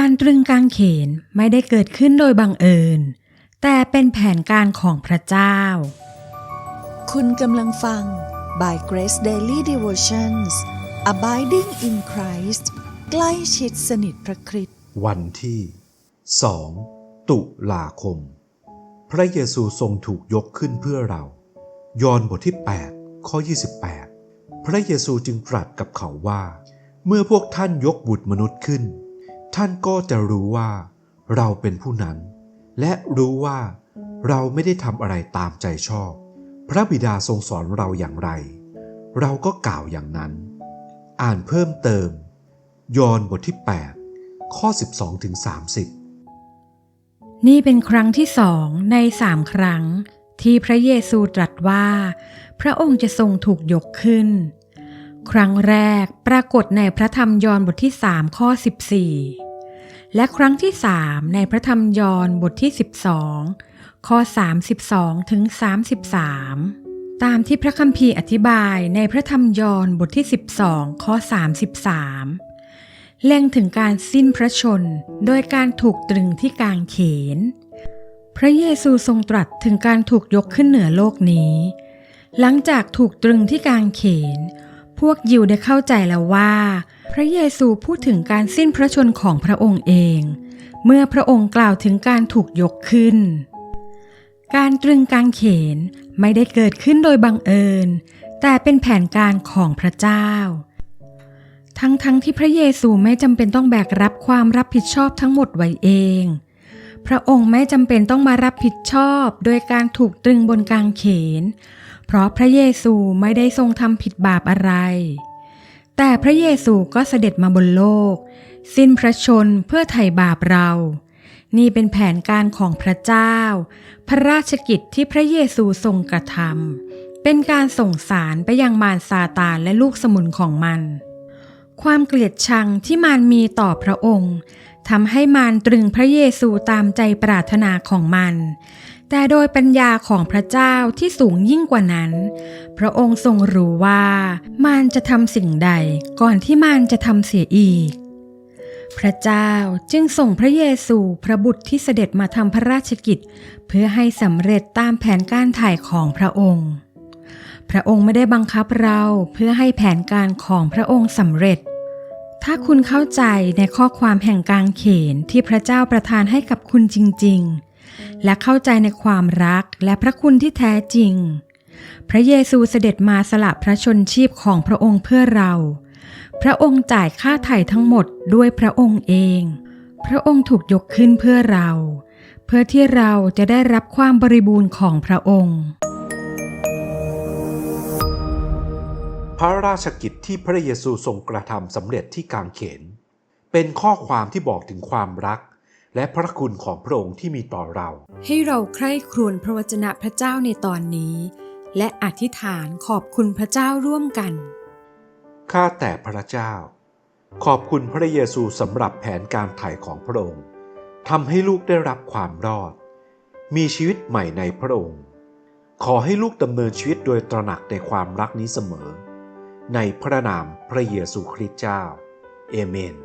การตรึงกางเขนไม่ได้เกิดขึ้นโดยบังเอิญ แต่เป็นแผนการของพระเจ้า คุณกำลังฟัง by Grace Daily Devotions Abiding in Christ ใกล้ชิดสนิทพระคริสต์วันที่ 2 ตุลาคม พระเยซูทรงถูกยกขึ้นเพื่อเรา ยอห์นบทที่ 8 ข้อ 28 พระเยซูจึงตรัสกับเขาว่า เมื่อพวกท่านยกบุตรมนุษย์ขึ้น ท่านก็จะรู้ว่า เราเป็นผู้นั้น และรู้ว่า เราไม่ได้ทำอะไรตามใจชอบ พระบิดาทรงสอนเราอย่างไร เราก็กล่าวอย่างนั้น อ่านเพิ่มเติม ยอห์นบทที่ 8 ข้อ 12ถึง30 นี่เป็นครั้งที่สองในสามครั้งที่พระเยซูตรัสว่า พระองค์จะทรงถูกยกขึ้น ครั้งแรกปรากฏในพระธรรมยอห์นบทที่สามข้อ 14 และครั้งที่สามในพระธรรมยอห์นบทที่ 12 ข้อ 32 ถึง 33 ตามที่พระคัมภีร์อธิบายในพระธรรมยอห์นบทที่ 12 ข้อ 33 เล็งถึงการสิ้นพระชนโดยการถูกตรึงที่กางเขน พระเยซูทรงตรัสถึงการถูกยกขึ้นเหนือโลกนี้ หลังจากถูกตรึงที่กางเขน พวกยิวได้เข้าใจแล้วว่า พระเยซูพูดถึงการสิ้นพระชนของพระองค์เอง เมื่อพระองค์กล่าวถึงการถูกยกขึ้น การตรึงกางเขนไม่ได้เกิดขึ้นโดยบังเอิญ แต่เป็นแผนการของพระเจ้า ทั้งๆทที่พระเยซูไม่จำเป็นต้องแบกรับความรับผิดชอบทั้งหมดไว้เอง พระองค์ไม่จำเป็นต้องมารับผิดชอบ โดยการถูกตรึงบนกางเขน เพราะพระเยซูไม่ได้ทรงทำผิดบาปอะไร แต่พระเยซูก็เสด็จมาบนโลก สิ้นพระชนเพื่อไถ่บาปเรา นี่เป็นแผนการของพระเจ้า พระราชกิจที่พระเยซูทรงกระทำเป็นการส่งสารไปยังมารซาตานและลูกสมุนของมัน ความเกลียดชังที่มารมีต่อพระองค์ทำให้มารตรึงพระเยซูตามใจปรารถนาของมัน แต่โดยปัญญาของพระเจ้าที่สูงยิ่งกว่านั้น พระองค์ทรงรู้ว่า มารจะทำสิ่งใดก่อนที่มารจะทำเสียอีก พระเจ้าจึงส่งพระเยซูพระบุตรที่เสด็จมาทำพระราชกิจ เพื่อให้สำเร็จตามแผนการถ่ายของพระองค์ พระองค์ไม่ได้บังคับเราเพื่อให้แผนการของพระองค์สำเร็จถ้าคุณเข้าใจในข้อความแห่งกางเขนที่พระเจ้าประทานให้กับคุณจริงๆ และเข้าใจในความรักและพระคุณที่แท้จริง พระเยซูเสด็จมาสละพระชนชีพของพระองค์เพื่อเรา พระองค์จ่ายค่าไถ่ทั้งหมดด้วยพระองค์เอง พระองค์ถูกยกขึ้นเพื่อเรา เพื่อที่เราจะได้รับความบริบูรณ์ของพระองค์ พระราชกิจที่พระเยซูทรงกระทำสำเร็จที่กางเขน เป็นข้อความที่บอกถึงความรัก และพระคุณของพระองค์ที่มีต่อเรา ให้เราใคร่ครวญพระวจนะพระเจ้าในตอนนี้ และอธิษฐานขอบคุณพระเจ้าร่วมกัน ข้าแต่พระเจ้า ขอบคุณพระเยซูสำหรับแผนการไถ่ของพระองค์ทำให้ลูกได้รับความรอด มีชีวิตใหม่ในพระองค์ ขอให้ลูกดำเนินชีวิตโดยตระหนักในความรักนี้เสมอ ในพระนามพระเยซูคริสต์เจ้า เอเมน